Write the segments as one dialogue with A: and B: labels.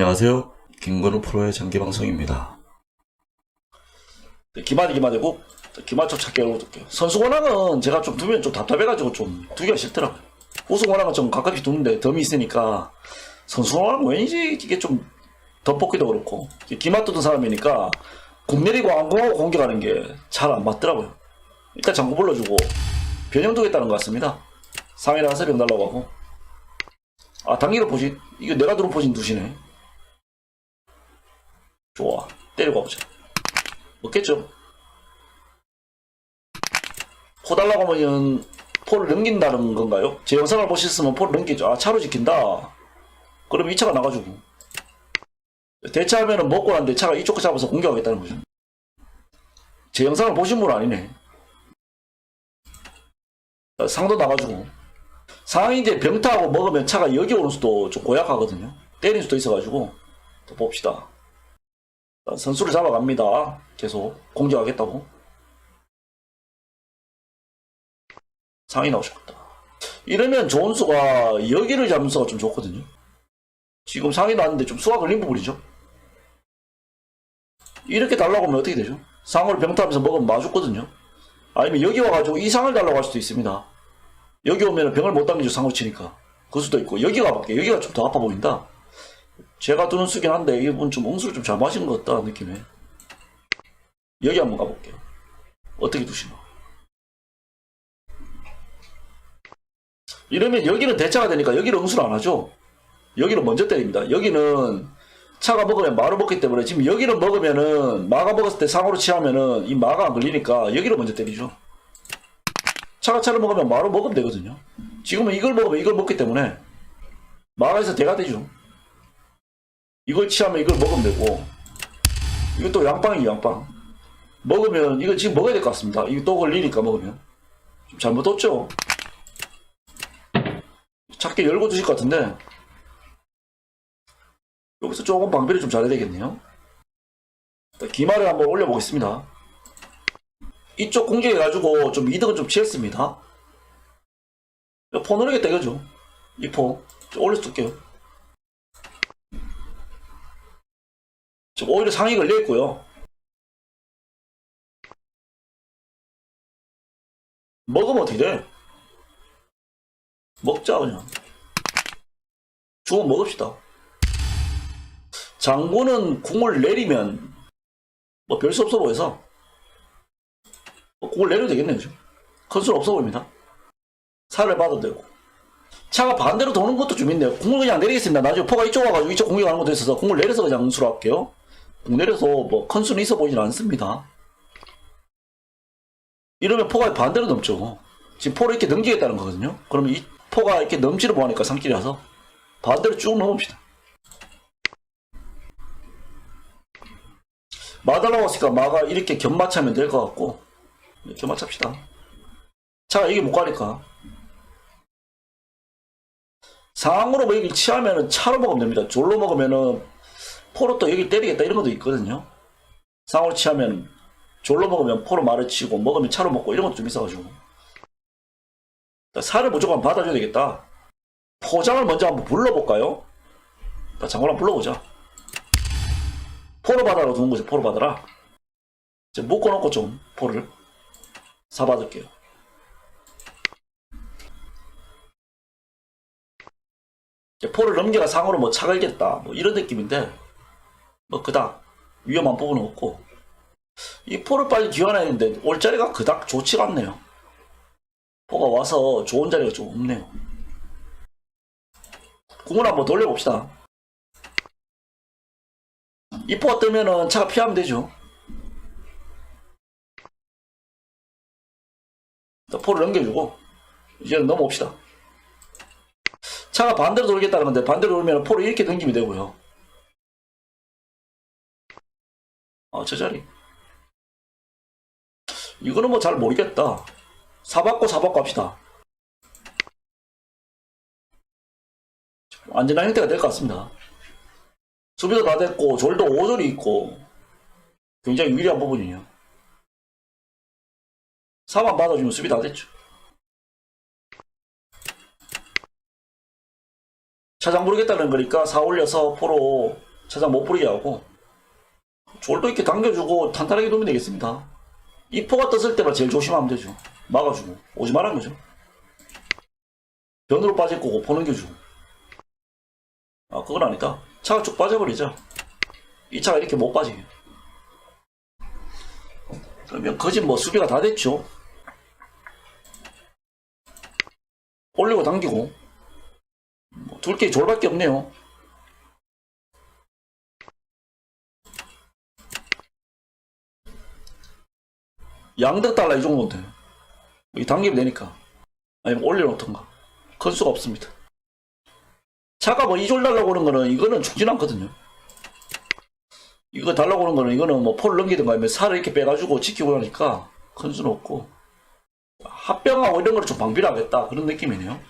A: 안녕하세요. 김건우 프로의 장기 방송입니다. 기만이 기만이고 기만쪽 찾기 어려울게요. 선수 원앙은 제가 좀 두면 좀 답답해가지고 좀 두기가 싫더라고요. 우승 원앙은 좀 가깝게 두는데 덤이 있으니까 선수 원앙은 왠지 이게 좀 덧벗기도 그렇고 기만 뜯은 사람이니까 공 내리고 안공하고 공격하는 게 잘 안 맞더라고요. 일단 장구 불러주고 변형 두겠다는 것 같습니다. 상해 나가서 병 달라고 하고 아 당기로 포진 이거 내가 들어 포진 두시네 좋아. 때리고 가보자. 먹겠죠? 포 달라고 하면 포를 넘긴다는 건가요? 제 영상을 보셨으면 포를 넘기죠. 아 차로 지킨다. 그럼 이 차가 나가지고. 대차하면은 먹고 난데 차가 이쪽 거 잡아서 공격하겠다는 거죠. 제 영상을 보신 분 아니네. 어, 상도 나가지고. 상황이 이제 병타하고 먹으면 차가 여기 오는 수도 좀 고약하거든요. 때릴 수도 있어가지고 또 봅시다. 어, 선수를 잡아갑니다. 계속 공격하겠다고. 상이 나오고 싶다. 이러면 좋은 수가 여기를 잡는 수가 좀 좋거든요. 지금 상이 나왔는데 좀 수가 걸린 부분이죠. 이렇게 달라고 하면 어떻게 되죠? 상을 병타하면서 먹으면 맞았거든요. 아니면 여기 와가지고 이 상을 달라고 할 수도 있습니다. 여기 오면 병을 못 당기죠 상을 치니까 그 수도 있고 여기 가볼게 여기가 좀 더 아파 보인다 제가 두는 수긴 한데 이분 좀 옹수를 좀 잘 마시는 것 같다 느낌에. 여기 한번 가볼게요. 어떻게 두시나 이러면 여기는 대차가 되니까 여기는 응수를 안 하죠? 여기는 먼저 때립니다. 여기는 차가 먹으면 마를 먹기 때문에 지금 여기를 먹으면은 마가 먹었을 때 상으로 취하면은 이 마가 안 걸리니까 여기를 먼저 때리죠. 차가 차를 먹으면 마로 먹으면 되거든요. 지금은 이걸 먹으면 이걸 먹기 때문에 마가에서 대가 되죠. 이걸 취하면 이걸 먹으면 되고 이것도 양빵이에요 양빵. 먹으면 이거 지금 먹어야 될 것 같습니다. 이거 또 걸리니까 먹으면 좀 잘못 뒀죠. 작게 열고 드실 것 같은데 여기서 조금 방비를 좀 잘해야 되겠네요. 기마를 한번 올려보겠습니다. 이쪽 공격해가지고 좀 이득은 좀 취했습니다. 포 누르겠다 이거죠. 이 포. 좀 올려둘게요. 오히려 상위 걸려있고요. 먹으면 어떻게 돼? 먹자 그냥. 주면 먹읍시다. 장군은 궁을 내리면 뭐 별 수 없어 보여서 공을 내려도 되겠네요. 지금. 컨수는 없어 보입니다. 살을 받아도 되고. 차가 반대로 도는 것도 좀 있네요. 공을 그냥 내리겠습니다. 나중에 포가 이쪽 와가지고 이쪽 공격하는 것도 있어서 공을 내려서 그냥 응수로 할게요. 공 내려서 뭐 컨수는 있어 보이진 않습니다. 이러면 포가 반대로 넘죠. 지금 포를 이렇게 넘기겠다는 거거든요. 그러면 이 포가 이렇게 넘지를 못하니까 상길이라서 반대로 쭉 넘읍시다. 마달라고 했으니까 마가 이렇게 견마차면 될 것 같고 이렇게 맞찹시다. 자, 이게 못 가니까. 상으로 뭐 여기 취하면은 차로 먹으면 됩니다. 졸로 먹으면은 포로 또 여기 때리겠다 이런 것도 있거든요. 상으로 취하면 졸로 먹으면 포로 말을 치고 먹으면 차로 먹고 이런 것도 좀 있어가지고. 살을 무조건 받아줘야 되겠다. 포장을 먼저 한번 불러볼까요? 장관 한번 불러보자. 포로 받아라 두는 거죠. 포로 받아라. 이제 묶어놓고 좀 포를. 사받을게요. 포를 넘겨가 상으로 뭐 차걸겠다 뭐 이런 느낌인데 뭐 그닥 위험한 부분은 없고 이 포를 빨리 되는데 올 자리가 그닥 좋지가 않네요. 포가 와서 좋은 자리가 좀 없네요. 궁을 한번 돌려봅시다. 이 포가 뜨면은 차가 피하면 되죠. 포를 넘겨주고 이제 넘어옵시다. 차가 반대로 돌겠다는 건데 반대로 돌면 포를 이렇게 넘기면 되고요. 아, 저 자리. 이거는 뭐 잘 모르겠다. 사받고 사받고 합시다. 안전한 형태가 될 것 같습니다. 수비도 다 됐고 졸도 5절이 있고 굉장히 유리한 부분이에요. 4만 받아주면 수비 다 됐죠. 차장 부르겠다는 거니까 4 올려서 포로 차장 못 부리게 하고 졸도 이렇게 당겨주고 탄탄하게 놓으면 되겠습니다. 이 포가 떴을 때만 제일 조심하면 되죠. 막아주고 오지 말라는 거죠. 변으로 빠질 거고 포 넘겨주고 아 그건 아니다. 차가 쭉 빠져버리자. 이 차가 이렇게 못 빠지게. 그러면 거짓 뭐 수비가 다 됐죠. 올리고 당기고 뭐 둘게 졸밖에 없네요. 양득 달라 이 정도인데 이 당기면 되니까 아니면 올려놓던가 큰 수가 없습니다. 차가 뭐 이졸 달라고 하는 거는 이거는 죽진 않거든요. 이거 달라고 하는 거는 이거는 뭐 포를 넘기든가 아니면 살을 이렇게 빼가지고 지키고 하니까 큰 수는 없고 합병하고 이런 거를 좀 방비를 하겠다 그런 느낌이네요.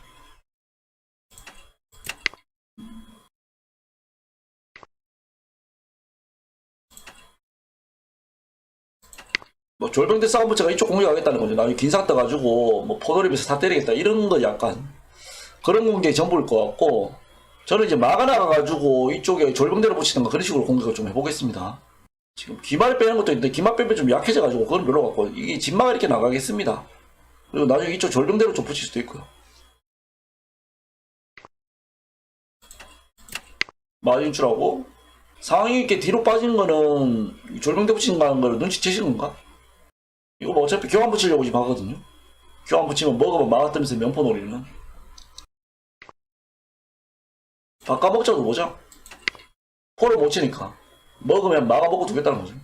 A: 뭐 졸병대 싸움부처가 이쪽 공격하겠다는 거죠. 나중에 긴상 떠가지고 뭐 포도립에서 다 때리겠다 이런 거 약간 그런 공격이 전부일 것 같고 저는 이제 막아 나가가지고 이쪽에 졸병대를 붙이든가 그런 식으로 공격을 좀 해보겠습니다. 지금 기말 빼는 것도 있는데 기말 빼면 좀 약해져가지고 그건 별로 같고 이게 진마가 이렇게 나가겠습니다. 그리고 나중에 이쪽 졸병대로 좀 붙일 수도 있고요. 마진출하고 상황이 이렇게 뒤로 빠진 거는 졸병대 붙이는 거를 눈치채시는 건가? 이거 뭐 어차피 교환 붙이려고 지금 하거든요. 교환 붙이면 먹으면 막았다면서 면포 노리는. 바꿔먹자도 보자. 포를 못 치니까. 먹으면 막아먹고 두겠다는 거죠.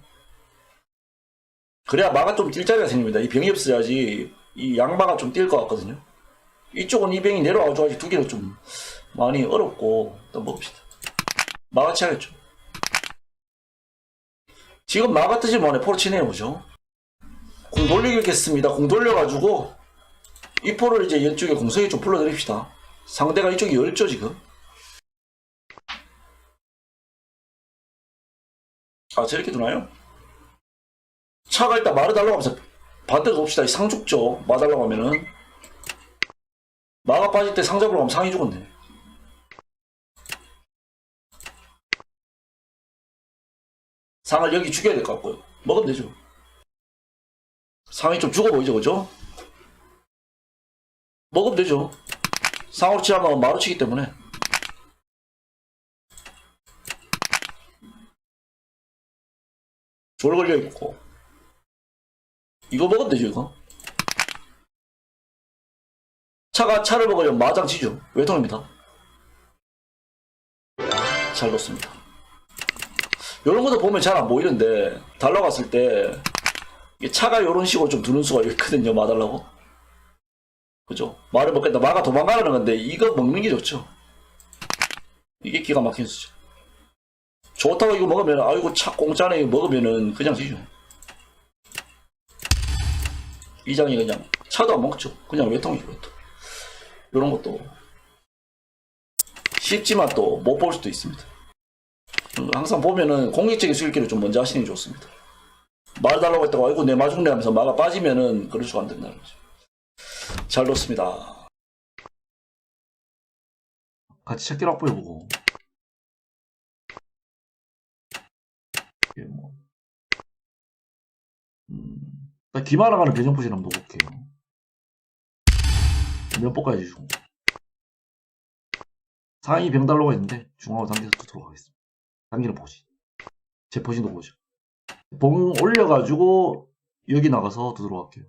A: 그래야 마가 좀 뛸 자리가 생깁니다. 이 병이 없어야지 이 양마가 좀 뛸 것 같거든요. 이쪽은 이 병이 아직 두 개는 좀 많이 어렵고 또 먹읍시다. 마가 치야겠죠. 지금 마가 뜨지 뭐네 포를 치네요, 그죠? 공 돌리겠습니다. 공 돌려가지고 이 포를 이제 이쪽에 공성에 좀 불러드립시다. 상대가 이쪽이 열죠 지금. 아 저렇게 두나요? 차가 일단 말을 달라고 하면서 반대로 봅시다. 이상 죽죠. 마달라고 하면은 마가 빠질 때 상잡으로 가면 상이 죽었네. 상을 여기 죽여야 될 것 같고요. 먹으면 되죠. 상이 좀 죽어 보이죠, 그죠? 먹으면 되죠. 상으로 치하면 마루 치기 때문에. 졸 걸려 있고. 이거 먹으면 되죠, 이거. 차가 차를 먹으려면 마장 치죠. 외통입니다. 잘 넣습니다. 이런 것도 보면 잘 안 보이는데, 달러 갔을 때, 이게 차가 이런 식으로 좀 두는 수가 있거든요, 마달라고. 그죠? 말을 먹겠다. 마가 도망가라는 건데, 이거 먹는 게 좋죠. 이게 기가 막힌 수죠. 좋다고 이거 먹으면, 아이고, 차 공짜네, 이거 먹으면은 그냥 지죠. 이 장이 그냥, 차도 안 먹죠. 그냥 외통이죠, 외통. 이런 것도. 쉽지만 또 못 볼 수도 있습니다. 항상 보면은 공격적인 수익기를 좀 먼저 하시는 게 좋습니다. 말 달라고 했다고 아이고 내 마중내 하면서 마가 빠지면은 그럴 수가 안 된다는 거죠. 잘 놓습니다. 같이 확보해보고 이게 뭐 음, 나 기마나가는 배정포진 한번 넣어볼게요. 면포까지 주고 상위 병달로가 있는데 중앙으로 당겨서 또 들어가겠습니다. 당기는 포진 제 포진도 보죠. 봉 올려가지고 여기 나가서 더 들어갈게요.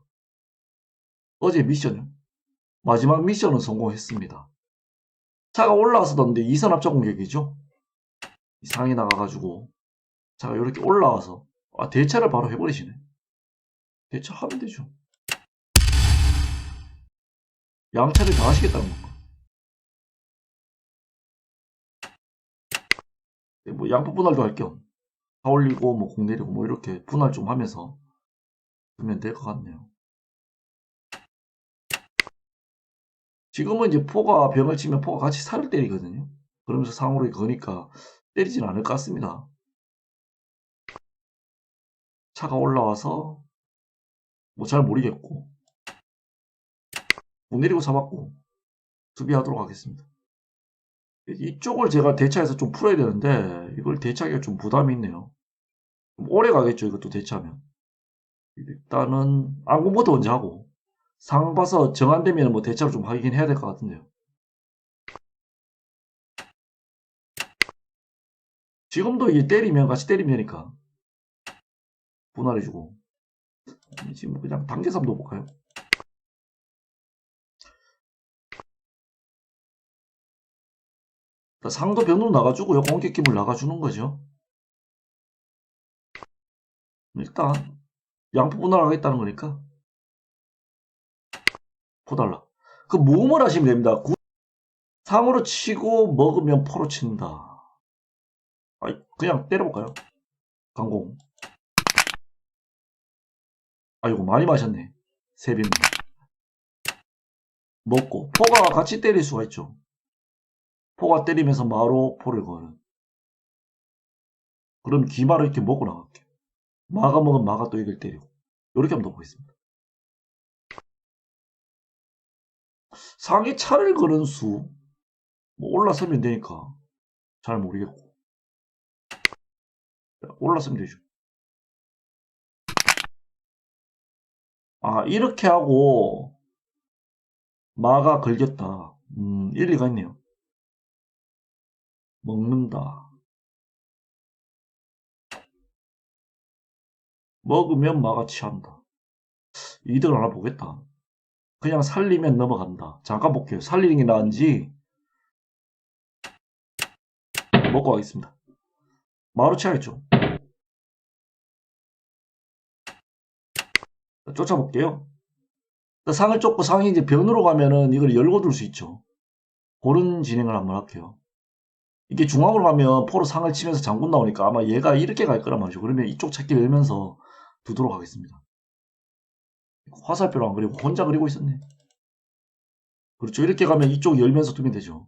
A: 어제 미션요. 마지막 미션은 성공했습니다. 차가 이선 앞쪽 공격이죠. 이 상이 나가가지고 차가 이렇게 올라와서 아 대차를 바로 해버리시네. 대차 하면 되죠. 양차를 다 하시겠다는 건가? 네, 뭐 양포 분할도 할겸다 올리고 뭐 공 내리고 뭐 이렇게 분할 좀 하면서 하면 될 것 같네요. 지금은 이제 포가 병을 치면 포가 같이 살을 때리거든요. 그러면서 상으로 거니까 때리진 않을 것 같습니다. 차가 올라와서 뭐 잘 모르겠고 못 내리고 잡았고 수비하도록 하겠습니다. 이쪽을 제가 대차해서 좀 풀어야 되는데 이걸 대차하기가 좀 부담이 있네요. 좀 오래 가겠죠 이것도 대차하면. 일단은 안공부터 먼저 하고 상 봐서 정 안 되면 뭐 대차를 좀 하긴 해야 될 것 같은데요. 지금도 이 때리면 같이 때리면 되니까 분할해주고 지금 그냥 단계삼 넣어볼까요? 상도 변으로 나가주고요. 공격기물 나가주는 거죠. 일단 양포 분할하겠다는 거니까 포달라. 그 모음을 하시면 됩니다. 구- 상으로 치고 먹으면 포로 친다. 아이, 그냥 때려볼까요? 강공. 아이고 많이 마셨네. 세빈 먹고 포가 같이 때릴 수가 있죠. 포가 때리면서 마로 포를 거는. 그럼 기마를 이렇게 먹고 나갈게요. 마가 먹으면 마가 또 이걸 때리고. 이렇게 한번 넣어보겠습니다. 상에 차를 거는 수. 뭐 올라서면 되니까. 잘 모르겠고. 올라서면 되죠. 아, 이렇게 하고, 마가 걸렸다. 음, 일리가 있네요. 먹는다. 먹으면 마가 취한다. 이득을 하나 보겠다. 그냥 살리면 넘어간다. 잠깐 볼게요. 살리는 게 나은지 먹고 가겠습니다. 마로 취하겠죠. 쫓아볼게요. 상을 쫓고 상이 이제 변으로 가면은 이걸 열고 둘 수 있죠. 그런 진행을 한번 할게요. 이게 중앙으로 가면 포로 상을 치면서 장군 나오니까 아마 얘가 이렇게 갈 거란 말이죠. 그러면 이쪽 찾기 열면서 두도록 하겠습니다. 화살표로 안 그리고 혼자 그리고 있었네. 그렇죠. 이렇게 가면 이쪽 열면서 두면 되죠.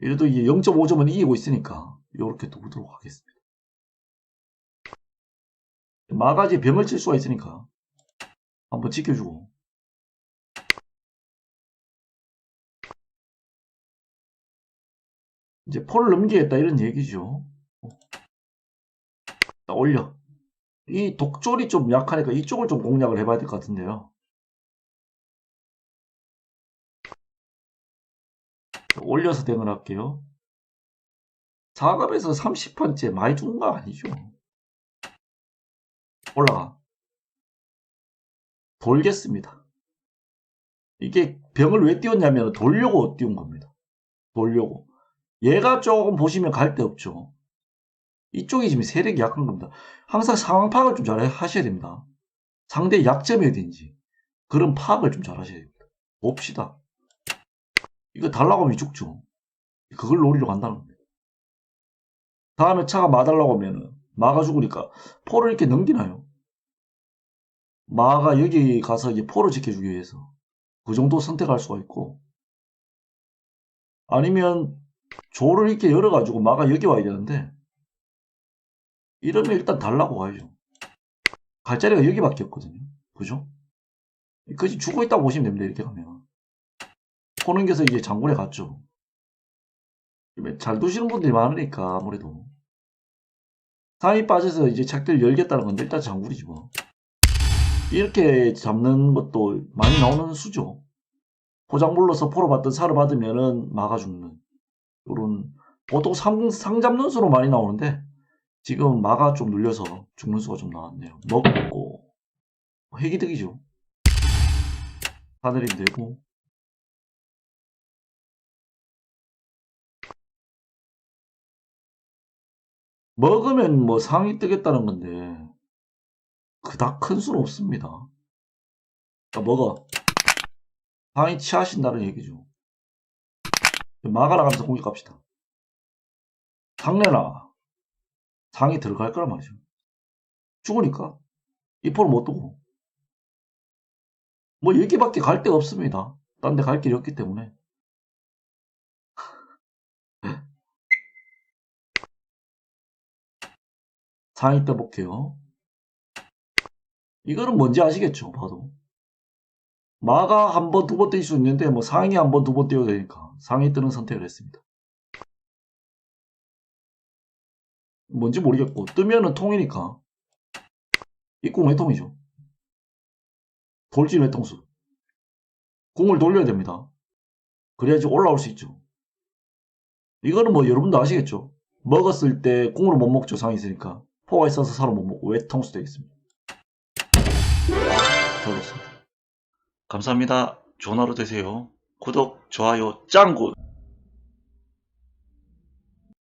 A: 이래도 이게 0.5점은 이기고 있으니까 이렇게 두도록 하겠습니다. 마가지 병을 칠 수가 있으니까 한번 지켜주고 이제 포를 넘기겠다 이런 얘기죠. 딱 올려. 이 독졸이 좀 약하니까 이쪽을 좀 공략을 해봐야 될 것 같은데요. 올려서 대응을 할게요. 4갑에서 30번째 많이 죽은 거 아니죠. 올라가. 돌겠습니다. 이게 병을 왜 띄웠냐면 돌려고 띄운 겁니다. 돌려고. 얘가 조금 보시면 갈 데 없죠. 이쪽이 지금 세력이 약한 겁니다. 항상 상황 파악을 좀 잘 하셔야 됩니다. 상대의 약점이 어딘지. 그런 파악을 좀 잘 하셔야 됩니다. 봅시다. 이거 달라고 하면 죽죠. 그걸 노리러 간다는 겁니다. 다음에 차가 마달라고 하면은 마가 죽으니까 포를 이렇게 넘기나요? 마가 여기 가서 이제 포를 지켜주기 위해서 그 정도 선택할 수가 있고 아니면 조를 이렇게 열어가지고 마가 여기 와야 되는데 이러면 일단 달라고 가야죠. 갈 자리가 여기밖에 없거든요. 그죠? 그지 죽어 있다고 보시면 됩니다. 이렇게 가면. 포 넘겨서 이제 장군에 갔죠. 잘 두시는 분들이 많으니까 아무래도 상이 빠져서 이제 착들 열겠다는 건데 일단 장군이지 뭐. 이렇게 잡는 것도 많이 나오는 수죠. 포장 불러서 포로 받든 사로 받으면은 막아 죽는 요런 보통 상, 상 잡는 수로 많이 나오는데 지금 마가 좀 눌려서 죽는 수가 좀 나왔네요. 먹고 회기득이죠. 하늘이 되고 먹으면 뭐 상이 뜨겠다는 건데 그닥 큰 수는 없습니다. 자, 먹어. 상이 취하신다는 얘기죠. 마가 나가면서 공격합시다. 상내나 상이 들어갈 거란 말이죠. 죽으니까 이 포를 못 두고 뭐 여기밖에 갈 데가 없습니다. 딴 데 갈 길이 없기 때문에 상이 떠볼게요. 이거는 뭔지 아시겠죠? 봐도 마가 한 번, 두 번 뛸 수 있는데, 뭐 상위 한 번, 두 번 뛰어야 되니까, 상위 뜨는 선택을 했습니다. 뭔지 모르겠고, 뜨면은 통이니까, 입공 외통이죠. 돌진 외통수. 공을 돌려야 됩니다. 그래야지 올라올 수 있죠. 이거는 뭐 여러분도 아시겠죠? 먹었을 때 공으로 못 먹죠, 상이 있으니까. 포가 있어서 사로 못 먹고 외통수 되겠습니다. 감사합니다. 좋은 하루 되세요. 구독, 좋아요, 짱굿!